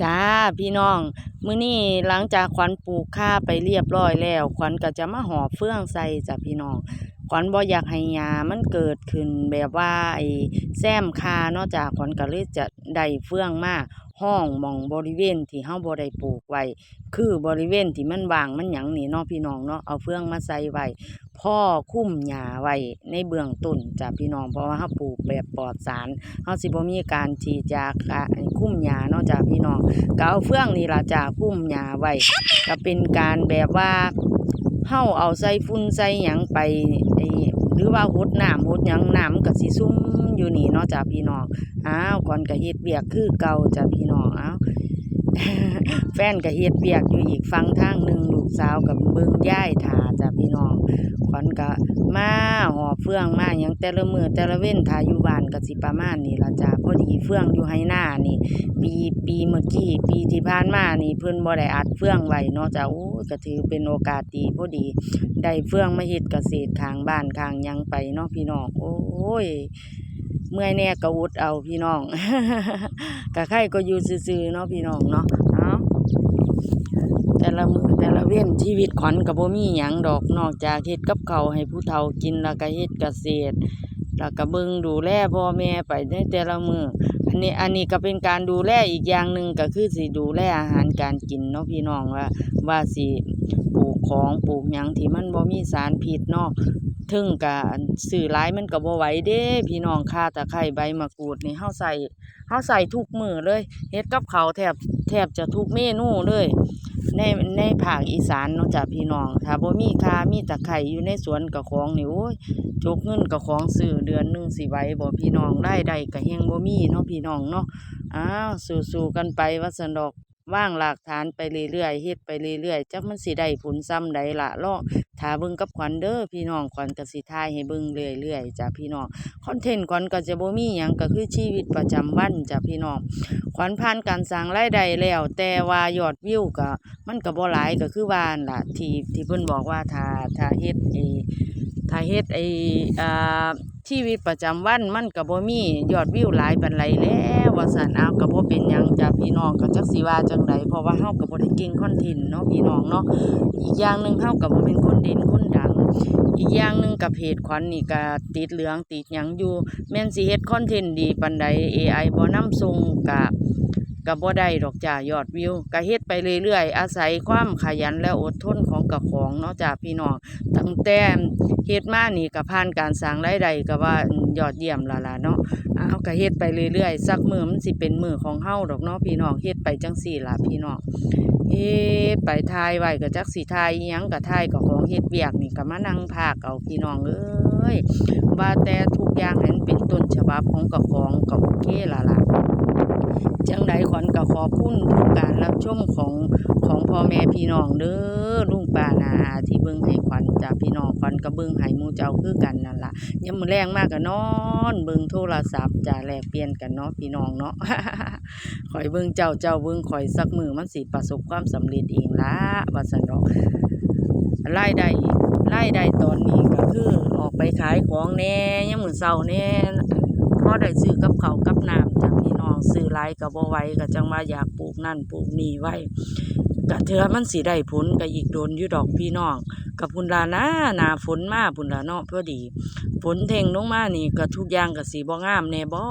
จ้าพี่น้อง มื้อนี้หลังจากขวัญปลูกข้าไปเรียบร้อยแล้ว ขวัญก็จะมาหอบเฟื่องใส่จ้ะพี่น้อง ขวัญบ่อยากให้หญ้ามันเกิดขึ้นแบบว่าไอ้แซมคาเนาะจ้ะขวัญก็เลยจะได้เฟื่องมากห้องมองบริเวณที่เฮาบ่ได้ปลูกไว้คือบริเวณที่มันว่างมันหยังนี่เนาะพี่น้องเนาะเอาเฟื่องมาใส่ไว้พ่อคุ้มหญ้าไว้ในเบื้องต้นจ้ะพี่น้องเพราะว่าเฮาปลูกแบบปลอดสารเฮาสิบ่มีการที่จะอ่าคุ้มหญ้า ก็เอาเฟืองนี่ล่ะจ้ะคุ้มหญ้าไว้ก็เป็นการแบบว่าเฮาเอาใส่ฝุ่นใส่หยังไปหรือว่าหดน้ำหดหยังน้ำมันก็สิซุ่มอยู่นี่เนาะจ้ะพี่น้องอ้าวก่อนก็เฮ็ดเวียกคือเก่าจ้ะพี่น้องอ้าวแฟนก็เฮ็ดเวียกอยู่อีกฝั่งทางหนึ่งลูกสาวกับเบิ่งย่ายท่าจ้ะพี่น้องขวัญก็มาหอเฟืองมาหยังแต่ละมือแต่ละเว้นถ้าอยู่บ้านก็สิประมาณนี้ล่ะจ้ะพอดีเฟืองอยู่ให้หน้านี่ เมื่อกี้ปีที่ผ่านมานี่เพิ่นบ่ได้อัดเฟื่องไว้เนาะจ้ะโอ้ก็ถือเป็นโอกาสดีพอดีได้เฟื่องมาเฮ็ดเกษตรข้างบ้านข้างยังไปเนาะพี่น้องโอ้ยเมื่อยแน่ก็อุดเอาพี่น้องก็ใครก็อยู่ซื่อๆเนาะพี่น้องเนาะเอาแต่ละมือแต่ละเว้นชีวิตขวัญก็บ่มีหยังดอกนอกจากเฮ็ดกับข้าให้ผู้เฒ่ากินแล้วก็เฮ็ดเกษตรแล้วก็เบิ่งดูแลพ่อแม่ไปในแต่ละมือ อันนี้อันนี้ก็เป็นการดูแลอีกอย่างหนึ่งก็คือสิดูแลอาหารการกินเนาะพี่น้องว่าว่าสิปลูกของปลูกหยังที่มันบ่มีสารพิษเนาะถึงกับสื่อร้ายมันก็บ่ไหวเด้ พี่น้องค่าตะไคร้ใบมะกรูดนี่เฮาใส่เฮาใส่ทุกมือเลยเฮ็ดกับเขาแทบแทบจะทุกเมนูเลย ในในภาคอีสานเนาะจ้ะพี่น้องถ้าบ่มีค่ามีตะไคร่อยู่ในสวนกับของนี่โอ้ยจกเงินกับของซื้อเดือนหนึงสิไหวบ่พี่น้องได้ได้ก็เฮงบ่มีเนาะพี่น้องเนาะอ้าวสู้ๆกันไปว่าสนดอก ว่างหลักฐานไปเรื่อยๆเฮ็ดไปเรื่อยๆจักมันสิได้ผลซ้ำใดละลองถ้าเบิ่งกับขวัญเด้อพี่น้องขวัญก็สิถ่ายให้เบิ่งเรื่อยๆจ้ะพี่น้องคอนเทนต์ขวัญก็จะบ่มีหยังก็คือชีวิตประจำวันจ้ะพี่น้องขวัญผ่านการสร้างรายได้แล้ว แต่ว่ายอดวิวก็มันก็บ่หลายก็คือว่านละที่ที่เพิ่นบอกว่าถ้าถ้าเฮ็ดไอ้ถ้าเฮ็ดไอ้อ่าชีวิตประจำวันมันก็บ่มียอดวิวหลายปานไรแล้วว่าซั่นเอาก็บ่เป็น พี่น้องก็จักสิว่าจังไดเพราะว่าเฮากับ่ได้เก่งคอนเทนต์เนาะพี่น้องเนาะอีกอย่างหนึ่งเฮากับ่เป็นคนเด่นคนดัง อีกอย่างหนึ่งกับเพจขวัญนี่ก็ติดเหลืองติดหยังอยู่แม่นสิเฮ็ดคอนเทนต์ดีปานใด AI บ่นำส่งก็ ก็บ่ได้ดอกจ้ายอดวิวก็เฮ็ดไปเรื่อยๆ อาศัยความขยันและอดทนของกะของเนาะจ้ะพี่น้องตั้งแต่เฮ็ดมานี่ก็ผ่านการสร้างรายได้ก็ว่ายอดเยี่ยมละล่ะเนาะเอาก็เฮ็ดไปเรื่อยๆสักมือมันสิเป็นมือของเฮาดอกเนาะพี่น้องเฮ็ดไปจังซี่ล่ะพี่น้องเฮ็ดไปทายไว้ก็จักสิทายยังก็ทายก็ของเฮ็ดเวียกนี่ก็มานั่งพากเอาพี่น้องเอ้ยว่าแต่ทุกอย่างให้นเป็นต้นฉบับของกะของก็โอเคล่ะล่ะ จังใดขวัญก็ขอบคุณทุกการรับชมของของพ่อแม่พี่น้องเด้อลุงป้านาอาที่เบิ่งให้ขวัญจ้าพี่น้องขวัญก็เบิ่งให้มูเจ้าคือกันนั่นล่ะยามมือแรงมากก็นอนเบิ่งโทรศัพท์จ้าแลกเปลี่ยนกันเนาะพี่น้องเนาะข่อยเบิ่งเจ้าเจ้าเบิ่งข่อยสักมือมันสิประสบความสำเร็จเองละว่าซั่นดอกรายได้รายได้ตอนนี้ก็คือออกไปขายของแน่ยามมือเช้าแน่ อได้ซื้อกับเขากับน้ำจากพี่น้องซื้อไรกับ่ไว้ก็จังว่าอยากปลูกนั่นปลูกนี่ไว้กะเทือมันสีได้ผลก็อีกโดนอยู่ดอกพี่น้องกับพุนลานะหนาฝนมาพุนลาเนาะพอดีฝนเทงลงมานี่ก็ทุกอย่างก็สีบ่งามแน่บ่